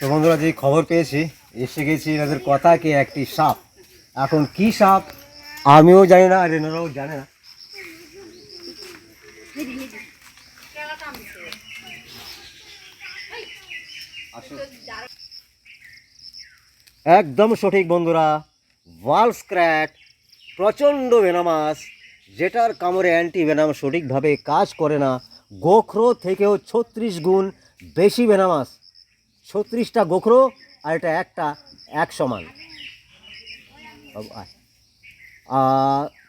তো বন্ধুরা, যে খবর পেয়েছি, এসে গেছি এনাদের কথাকে একটি সাপ এখন কি সাপ, আমিও জানি না, আর এনারাও জানে না। একদম সঠিক বন্ধুরা, ওয়াল স্ক্র্যাট প্রচণ্ড ভেনামাস, যেটার কামড়ে অ্যান্টি ভেনাম সঠিকভাবে কাজ করে না, গোখরো থেকেও ছত্রিশ গুণ বেশি ভেনামাস ছত্রিশটা গোখরো আর এটা একটা এক সমান अब आए आ,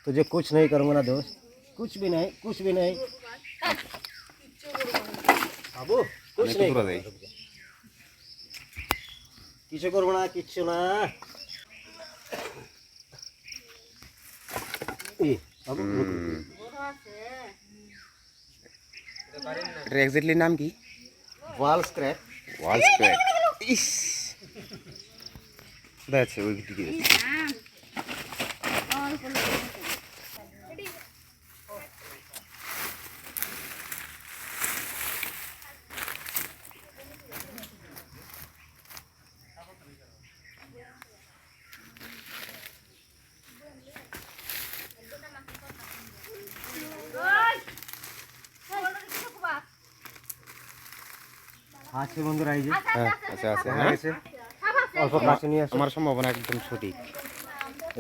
तुझे कुछ नहीं करूँगा ना दोस्त कुछ भी नहीं कुछ भी नहीं বাবু কুছ নেই কিছু করবো না কিচ্ছু না এই, বাবু, এটার এক্স্যাক্টলি নাম কি ওয়াল স্ক্র্যাপ ওয়াল স্ক্র্যাপ ইস আছে ওই দিকে যাচ্ছে। আছে বন্ধুরা এই যে। হ্যাঁ আচ্ছা আছে। হ্যাঁ গেছে অল্প কাছে নিয়ে আসো। আমার সম্ভাবনা একদম সঠিক।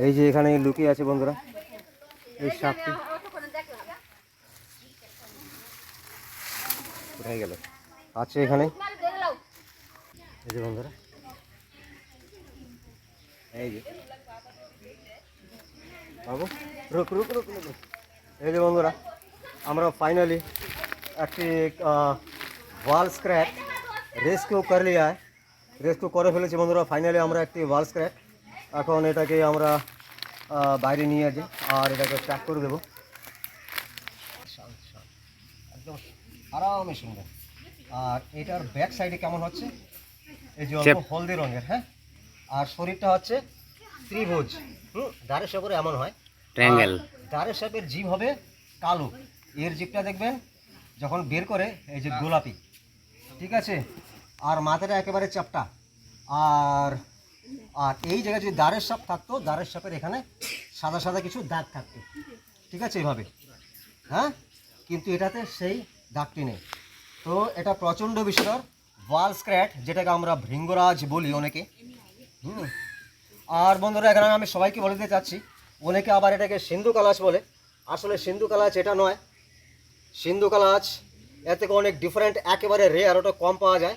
এই যে এখানে লুকিয়ে আছে বন্ধুরা। এই সাপটি। কোথায় গেল? আছে এখানে। এই যে বন্ধুরা। এই যে। বাবু রুক রুক রুক রুক রুক। এই যে বন্ধুরা আমরা ফাইনালি একটি ওয়াল স্ক্র্যাচ রেস্কিউ করে লিয়া। রেস্কিউ করে ফেলেছি বন্ধুরা। ফাইনালি আমরা একটি ওয়াল স্ক্র্যাচ এখন এটাকে আমরা বাইরে নিয়ে যাই আর এটাকে প্যাক করে দেবো। একদম আরামে সুন্দর। আর এটার ব্যাক সাইডে কেমন হচ্ছে? এই যে অল্প. হলদে রঙের হ্যাঁ? আর শরীরটা হচ্ছে ত্রিভুজ। হুম? দাঁড়ের সাপের এমন হয়। ট্রায়াঙ্গেল দাঁড়ের সাপের জিভ হবে কালো। এর জিভটা দেখবেন যখন বের করে এই যে গোলাপি। ঠিক আছে? আর মাথাটা একেবারে চাপটা। আর আর এই জায়গায় যদি দাঁড়ের সাপ থাকতো দাঁড়ের সাপের এখানে সাদা সাদা কিছু দাগ থাকতো। ঠিক আছে এভাবে। হ্যাঁ? কিন্তু এটাতে সেই দাগটি নেই। তো এটা প্রচণ্ড বিষধর ওয়াল স্ক্র্যাট যেটাকে আমরা ভৃঙ্গরাজ বলি অনেকে। হুম। আর বন্ধুরা, এখানে আমি সবাইকে বলে দিতে চাচ্ছি, অনেকে আবার এটাকে সিন্ধু কালাচ বলে। আসলে সিন্ধু কালাচ এটা নয়। সিন্ধু কালাচ, এর থেকে অনেক ডিফারেন্ট একেবারে রে আর ওটা কম পাওয়া যায়।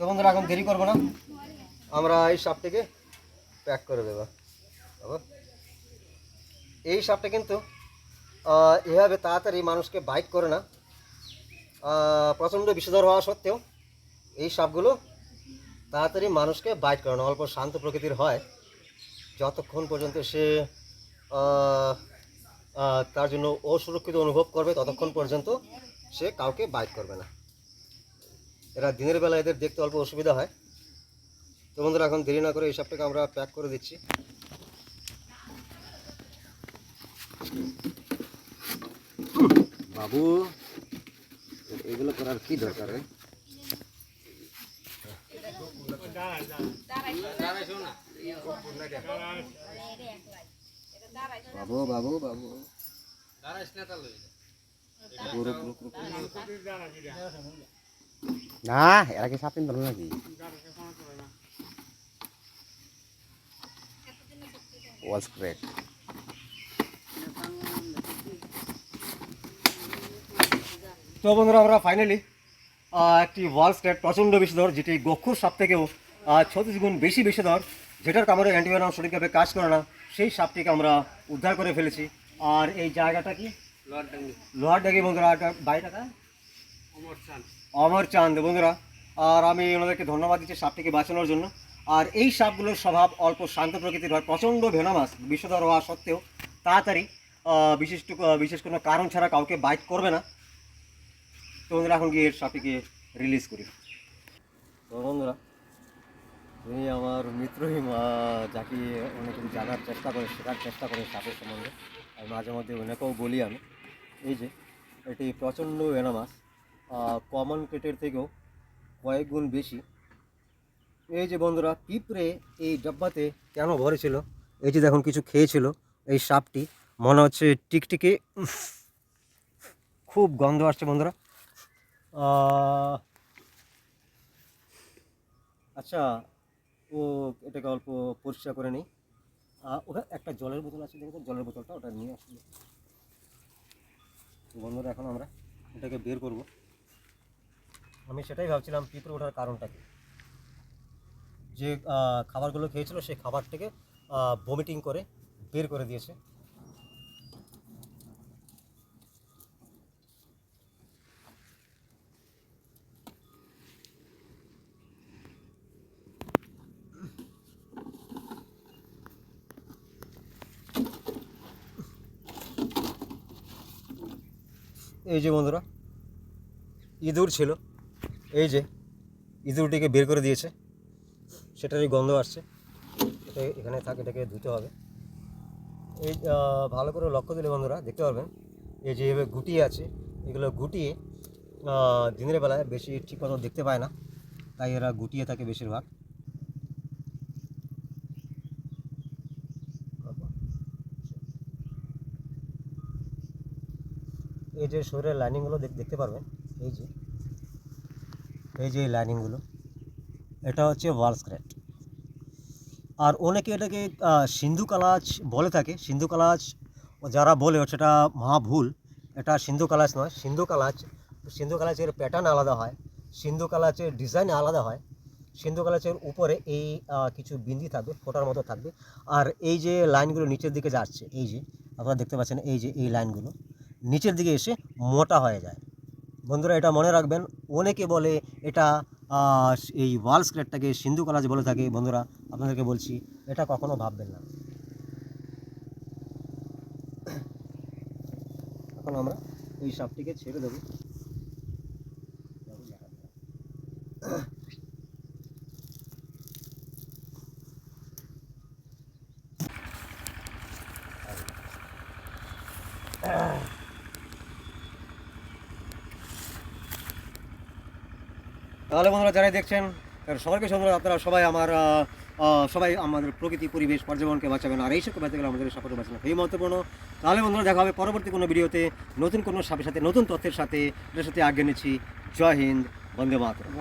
তো বন্ধুরা, এখন দেরি করব না। আমরা এই সাপটিকে প্যাক করে দেবো। এই সাপটা কিন্তু এভাবে তাড়াতাড়ি মানুষকে বাইট করে না। প্রচণ্ড বিষধর হওয়া সত্ত্বেও এই সাপগুলো তাড়াতাড়ি মানুষকে বাইট করে না। অল্প শান্ত প্রকৃতির হয়। যতক্ষণ পর্যন্ত সে তার জন্য অসুরক্ষিত অনুভব করবে, ততক্ষণ পর্যন্ত সে কাউকে বাইট করবে না। এরা দিনের বেলা এদের দেখতে অল্প অসুবিধা হয়। তো বন্ধুরা এখন দেরি না করে এই সবটাকে আমরা প্যাক করে দিচ্ছি। বাবু এগুলো করার কি দরকার রে বাবু বাবু বাবু। রুক, রুক, রুক। না এরা কি সাপিন ধরল নাকি ওয়াল স্ক্র্যাপ তো বন্ধুরা আমরা ফাইনালি একটি ওয়াল স্ক্র্যাপ প্রচণ্ড বিষধর যেটি গক্ষুর সাপ থেকেও ছত্রিশ গুণ বেশি বিষধর যেটার কামড়ে অ্যান্টিবায়োটিক সঠিকভাবে কাজ করে না সেই সাপটিকে আমরা উদ্ধার করে ফেলেছি। আর এই জায়গাটা কি? লোহার ডাঙ্গি। বন্ধুরা এটা বাড়িটা কার? অমর চাঁদ। বন্ধুরা। আর আমি ওনাদেরকে ধন্যবাদ দিচ্ছি সাপটিকে বাঁচানোর জন্য। আর এই সাপগুলোর স্বভাব অল্প শান্ত প্রকৃতির হয় প্রচণ্ড ভেনামাস বিষধর হওয়া সত্ত্বেও তাড়াতাড়ি বিশিষ্ট বিশেষ কোনো কারণ ছাড়া কাউকে বাইট করবে না। তো বন্ধুরা এখন গিয়ে সাপটিকে রিলিজ করি। তো বন্ধুরা তুমি আমার মিত্রই আহ, যাকে অনেক জানার চেষ্টা করে শেখার চেষ্টা করে সাপের সম্বন্ধে। আর মাঝে মধ্যে ওনাকেও বলি আমি। এই যে এটি প্রচণ্ড ভেনামাস। কমন পেটের থেকেও কয়েক গুণ বেশি। এই যে বন্ধুরা পিঁপড়ে এই ডাব্বাতে কেন ভরেছিল? এই যে দেখুন কিছু খেয়েছিল এই সাপটি। মনে হচ্ছে টিকটিকি খুব গন্ধ আসছে বন্ধুরা। আচ্ছা ও এটাকে অল্প পরিষ্কার করে নিই। ওটা একটা জলের বোতল আছে দেখো তো, জলের বোতলটা ওটা নিয়ে আসলে বন্ধুরা এখন আমরা এটাকে বের করব। আমি সেটাই ভাবছিলাম পিঁপড়ে ওঠার কারণটা কি যে খাবারগুলো খেয়েছিল সেই খাবার থেকে বমিটিং করে বের করে দিয়েছে। এই যে বন্ধুরা, ইঁদুর ছিল। এই যে, ইঁদুরটিকে বের করে দিয়েছে। সেটারই গন্ধ আসছে। এখানে থাকে, এটাকে ধুতে হবে। এই ভালো করে লক্ষ্য দিলে বন্ধুরা, দেখতে পারবেন। এই যে এভাবে গুটিয়ে আছে, এগুলো গুটিয়ে দিনের বেলায় বেশি ঠিক মতো দেখতে পায় না। তাই এরা গুটিয়ে থাকে বেশিরভাগ। এই যে শরীরের লাইনিংগুলো দেখ- দেখতে পারবেন। এই যে এই যে লাইনিংগুলো, এটা হচ্ছে ওয়াল স্ক্র্যাচ। আর অনেকে এটাকে সিন্ধু কালাজ বলে থাকে। সিন্ধু কালাজ যারা বলে সেটা মহা ভুল। এটা সিন্ধু কালাজ নয়, সিন্ধু কালাজ সিন্ধু কালাজের প্যাটার্ন আলাদা হয়, সিন্ধু কালাজের ডিজাইন আলাদা হয়, সিন্ধু কালাজের উপরে এই কিছু বিন্দি থাকবে, ফোটার মতো থাকবে। আর এই যে লাইনগুলো নিচের দিকে যাচ্ছে, এই যে, আপনারা দেখতে পাচ্ছেন এই যে এই লাইনগুলো, নিচের দিকে এসে মোটা হয়ে যায়। বন্ধুরা, এটা মনে রাখবেন, অনেকে বলে এটা এই ওয়াল স্ক্রেটটাকে সিন্ধু কলাজ বলে থাকে, বন্ধুরা, আপনাদেরকে বলছি, এটা কখনো ভাববেন না। এখন আমরা এই সাপটিকে ছেড়ে দেবো। তাহলে বন্ধুরা যারাই দেখছেন সবাইকে বন্ধুরা আপনারা সবাই আমার সবাই আমাদের প্রকৃতি, পরিবেশ পর্যাবরণকে বাঁচাবেন আর এই সব বাঁচাতে গেলে আমাদের সাপোর্ট বাঁচানো এই মহত্বপূর্ণ তাহলে বন্ধুরা দেখা হবে পরবর্তী কোনো ভিডিওতে। নতুন কোনো সাপের সাথে, নতুন তথ্যের সাথে। এটার সাথে আগে নিচ্ছি। জয় হিন্দ বন্দে মাতরম।